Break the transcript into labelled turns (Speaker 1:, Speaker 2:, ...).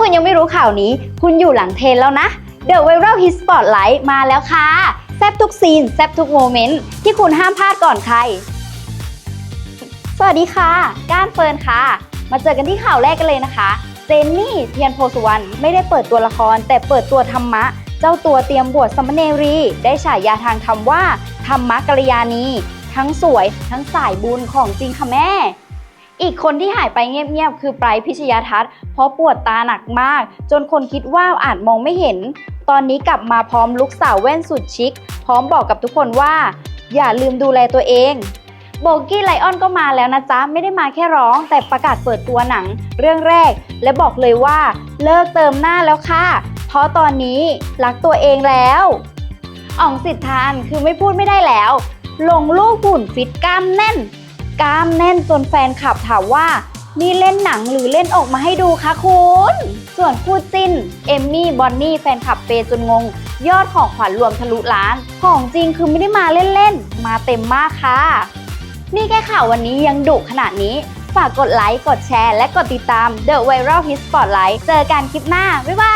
Speaker 1: คุณยังไม่รู้ข่าวนี้ คุณอยู่หลังเทรนแล้วนะ The Viral Hit Spotlight มาแล้วค่ะ แซบทุกซีน แซบทุกโมเมนต์ ที่คุณห้ามพลาดก่อนใคร สวัสดีค่ะ ก้านเฟิร์นค่ะ มาเจอกันที่ข่าวแรกกันเลยนะคะ เจนนี่เทียนโพสุวรรณไม่ได้เปิดตัวละคร แต่เปิดตัวธรรมะ เจ้าตัวเตรียมบวชสามเณรี ได้ฉายาทางธรรมว่า ธรรมะกัลยาณี ทั้งสวย ทั้งสายบุญของจริงค่ะแม่ อีกคนที่หายไปเงียบๆ คือไบรท์พิชยาทัศน์เพราะปวดตาหนักมาก จนคนคิดว่าอาจมองไม่เห็น ตอนนี้กลับมาพร้อมลุกสาวแว่นสุดชิค พร้อมบอกกับทุกคนว่า อย่าลืมดูแลตัวเองโบกี้ไลออนก็มาแล้วนะจ๊ะ ไม่ได้มาแค่ร้อง แต่ประกาศเปิดตัวหนังเรื่องแรก และบอกเลยว่าเลิกเติมหน้าแล้วค่ะ เพราะตอนนี้รักตัวเองแล้วอ่องสิทธานคือไม่พูดไม่ได้แล้ว ลงรูปหุ่นฟิตกล้ามแน่น กล้ามแน่นจนแฟนคลับถามว่านี่เล่นหนังหรือเล่นออกมาให้ดูคะคุณ ส่วนคู่จิ้น เอมมี่ บอนนี่ แฟนคลับเปย์จนงง ยอดของขวัญรวมทะลุล้าน ของจริงคือไม่ได้มาเล่นๆ มาเต็มมากค่ะ นี่แค่ข่าววันนี้ยังดุขนาดนี้ ฝากกดไลค์ กดแชร์ และกดติดตาม The Viral Hit Spotlight เจอกันคลิปหน้า บ๊ายบาย